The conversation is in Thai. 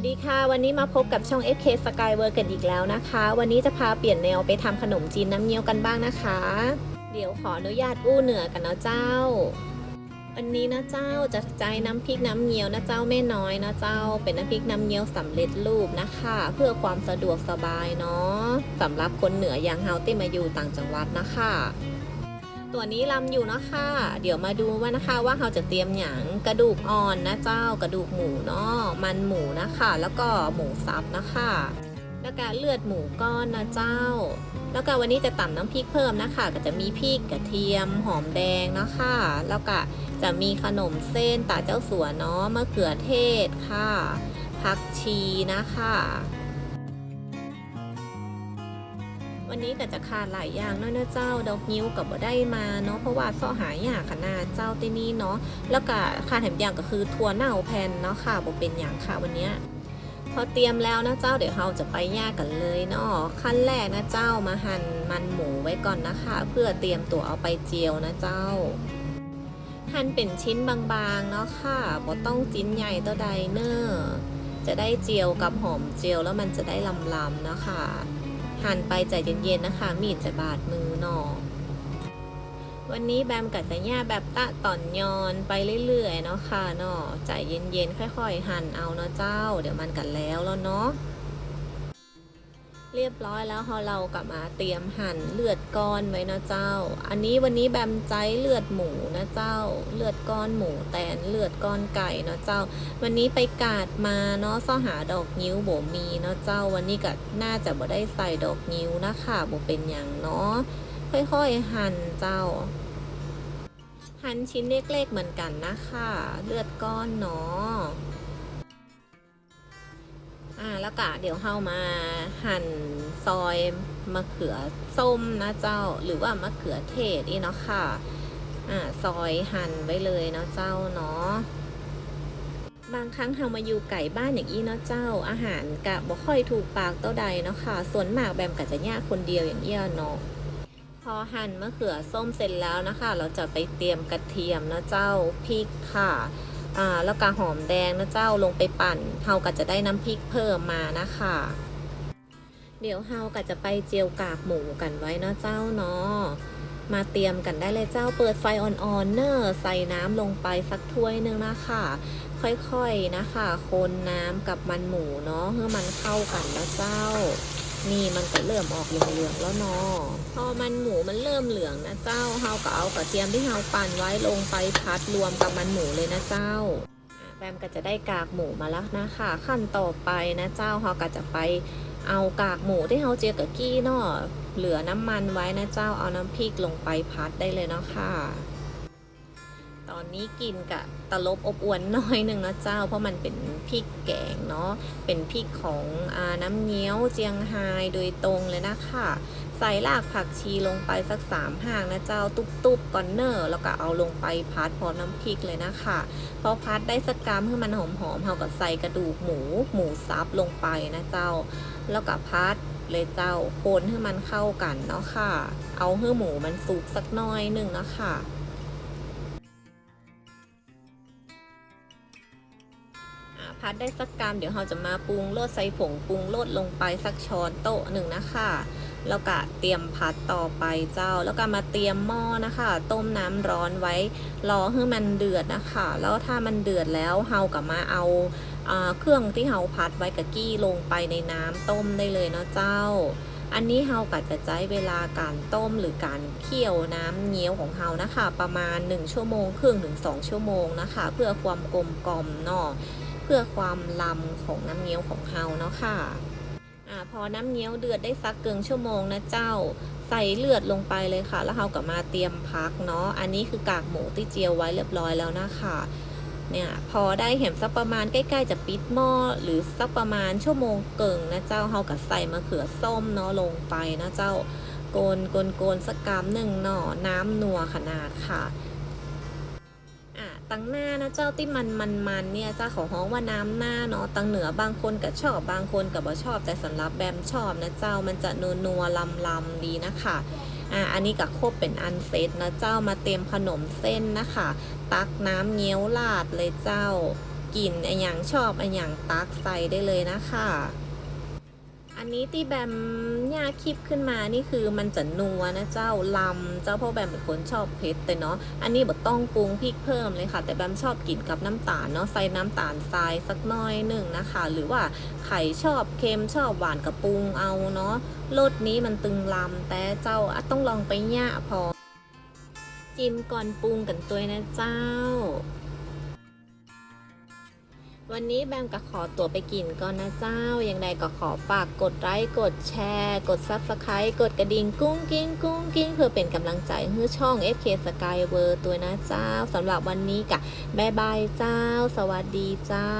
วัสดีค่ะ วันนี้มาพบกับช่อง FK Skywork กันอีกแล้วนะคะ วันนี้จะพาเปลี่ยนแนวไปทำขนมจีนน้ำเงี้ยวกันบ้างนะคะ เดี๋ยวขออนุญาตอู้เหนือกันนะเจ้าวันนี้นะเจ้าจะใจน้ำพริกน้ำเงี้ยวนะเจ้าแม่น้อยนะเจ้า เป็นน้ำพริกน้ำเงี้ยวสำเร็จรูปนะคะ เพื่อความสะดวกสบายเนาะสำหรับคนเหนืออย่างเฮาที่มาอยู่ต่างจังหวัดนะคะ ตัวนี้ลำอยู่นะคะเดี๋ยวมาดูว่านะคะว่าเราจะเตรียมหยังกระดูกอ่อนนะเจ้ากระดูกหมูเนาะมันหมูนะคะ แล้วก็หมูสับนะคะ แล้วก็เลือดหมูก้อนนะเจ้า แล้วก็วันนี้จะตำน้ำพริกเพิ่มนะคะ ก็จะมีพริกกระเทียมหอมแดงนะคะ แล้วก็จะมีขนมเส้นตาเจ้าสัวเนาะมะเขือเทศค่ะผักชีนะคะ วันนี้ก็จะขาดหลายอย่างเนาะเนาะเจ้าดอกนิ้วกับบ่ได้มาเนาะเพราะว่าซ่อหายากขนาดเจ้าที่นี่เนาะแล้วก็ขาดแถมอย่างก็คือถั่วเน่าแผ่นเนาะค่ะบ่เป็นอย่างค่ะวันนี้พอเตรียมแล้วนะเจ้าเดี๋ยวเราจะไปย่างกันเลยเนาะขั้นแรกนะเจ้ามาหั่นมันหมูไว้ก่อนนะคะ เพื่อเตรียมตัวเอาไปเจียวนะเจ้า หั่นเป็นชิ้นบางๆเนาะค่ะบ่ต้องจิ้นใหญ่ตัวใดเนอะจะได้เจียวกับหอมเจียวแล้วมันจะได้ลำๆนะคะ หั่นไปใจเย็นๆนะคะ มีดจะบาดมือหนอวันนี้แบมกับจะย่าแบบตะต่อนยอนไปเรื่อยๆเนาะค่ะเนาะใจเย็นๆค่อย ๆ หั่นเอาเนาะเจ้า เดี๋ยวมันกัดแล้วแล้วเนาะ เรียบร้อยแล้วพอเรากลับมาเตรียมหั่นเลือดก้อนไว้นะเจ้า อันนี้วันนี้แบมใจเลือดหมูนะเจ้า เลือดก้อนหมูแตนเลือดก้อนไก่เนาะเจ้า วันนี้ไปกาดมาเนาะซ่อหาดอกนิ้วโบมีเนาะเจ้า วันนี้ก็น่าจะบ่ได้ใส่ดอกนิ้วนะคะโบเป็นอย่างเนาะค่อยๆหั่นเจ้า หั่นชิ้นเล็กๆเหมือนกันนะคะ เลือดก้อนเนาะ อ่าแล้วก็เดี๋ยวเฮามาหั่นซอยมะเขือส้มนะเจ้า หรือว่ามะเขือเทศนี่เนาะค่ะอ่าซอยหั่นไว้เลยเนาะเจ้าเนาะบางครั้งเรามาอยู่ไก่บ้านอย่างอี้เนาะเจ้า อาหารกะบ่ค่อยถูกปากเต้าใดเนาะค่ะ ส่วนมากแบมกะจะยากคนเดียวอย่างเอี้ยเนาะพอหั่นมะเขือส้มเสร็จแล้วนะคะ เราจะไปเตรียมกระเทียมนะเจ้าพริกค่ะ อ่าแล้วก็หอมแดงนะเจ้าลงไปปั่นเฮาก็จะได้น้ำพริกเพิ่มมานะคะ เดี๋ยวเฮาก็จะไปเจียวกากหมูกันไว้นะเจ้าเนาะมาเตรียมกันได้เลยเจ้าเปิดไฟอ่อนๆเนอะใส่น้ำลงไปสักถ้วยหนึงนะคะ ค่อยๆนะคะ คนน้ำกับมันหมูเนาะเพื่อมันเข้ากันแล้วเจ้า นี่มันก็เริ่มออกเหลืองๆแล้วเนาะพอมันหมูมันเริ่มเหลืองนะเจ้าเฮาก็เอากระเทียมที่เฮาปั่นไว้ลงไปพัดรวมกับมันหมูเลยนะเจ้าแบมก็จะได้กากหมูมาแล้วนะคะขั้นต่อไปนะเจ้าเฮาก็จะไปเอากากหมูที่เฮาเจียกับกี้เนาะเหลือน้ำมันไว้นะเจ้าเอาน้ำพริกลงไปพัดได้เลยเนาะค่ะ อนนี้กินกะตลบอบอวนน้อยหนึ่งนะเจ้า เพราะมันเป็นพริกแกงเนาะเป็นพริกของอน้ำเงี้ยวเจียงไฮโดยตรงเลยนะคะใส่รากผักชีลงไปสักสามห่างนะเจ้าตุบๆก่อนเนอร์แล้วก็เอาลงไปพัดพร้อมน้ำพริกเลยนะคะพอพัดได้สักกรัมให้มันหอมๆเราก็ใส่กระดูกหมูหมูซับลงไปนะเจ้า แล้วก็พัดเลยเจ้าคนให้มันเข้ากันเนาะค่ะ เอาให้หมูมันสุกสักน้อยหนึ่งเนาะค่ะ พัดได้สักกรัมเดี๋ยวเราจะมาปรุงรสใส่ผงปรุงรสลงไปสักช้อนโต๊ะหนึ่งนะคะแล้วก็เตรียมพัดต่อไปเจ้า แล้วก็มาเตรียมหม้อนะคะ ต้มน้ำร้อนไว้รอให้มันเดือดนะคะ แล้วถ้ามันเดือดแล้วเฮากับมาเอาเครื่องที่เฮาพัดไว้กับกี้ลงไปในน้ำต้มได้เลยเนาะเจ้า อันนี้เฮาก็จะใช้เวลาการต้มหรือการเคี่ยวน้ำเงี้ยวของเฮานะคะ ประมาณ 1 ชั่วโมงครึ่งถึง2ชั่วโมงนะคะ เพื่อความกลมกล่อมเนาะ พื่อความลำของน้ำเงี้ยวของเฮาเนาะค่ะอ่าพอน้ำเงี้ยวเดือดได้สักเกินชั่วโมงนะเจ้าใส่เลือดลงไปเลยค่ะ แล้วเฮาก็มาเตรียมพักเนาะอันนี้คือกากหมูที่เจียวไว้เรียบร้อยแล้วนะคะเนี่ยพอได้เห็นสักประมาณใกล้ๆจะปิดหม้อหรือสักประมาณชั่วโมงเกิงนะเจ้าเฮาก็ใส่มะเขือส้มเนาะลงไปนะเจ้าโกนโกนโกนสักกรัมหนึ่งเนาะน้ำนัวขนาดค่ะ ตังหน้านะเจ้าที่มันมันมันเนี่ยเจ้าของฮ้องว่าน้ำหน้าเนาะตังเหนือบางคนก็ชอบบางคนก็บ่ชอบ แต่สำหรับแบมชอบนะเจ้ามันจะนัวนัวลำลำดีนะคะอะอันนี้ก็ครบเป็นอันเซตนะเจ้ามาเตรียมขนมเส้นนะคะ ตักน้ำเงี้ยวลาดเลยเจ้ากินอันอย่างชอบอันอย่างตักใส่ได้เลยนะคะ อันนี้ที่แบมย่าคลิปขึ้นมานี่คือมันจะนัวนะเจ้าลำเจ้าพราะแบมเป็นคนชอบเผ็ดแต่เนาะอันนี้แบบต้องปรุงพริกเพิ่มเลยค่ะ แต่แบมชอบกินกับน้ำตาลเนาะใส่น้ำตาลทรายสักน้อยหนึ่งนะคะ หรือว่าไข่ชอบเค็มชอบหวานกับปรุงเอาเนาะรสนี้มันตึงลำแต่เจ้าต้องลองไปย่าพอ จิ้มก่อนปรุงกันตัวนะเจ้า วันนี้แบมก็ขอตัวไปกินก่อนนะเจ้า อย่างไรก็ขอฝากกดไลค์กดแชร์ กดซับสไครต์กดกระดิ่งกุ้งกิ้งกุ้งกิ้งเพื่อเป็นกำลังใจให้ช่อง FK Sky w o r l d ตัวนะเจ้าสำหรับวันนี้กะบ๊ายบายเจ้า สวัสดีเจ้า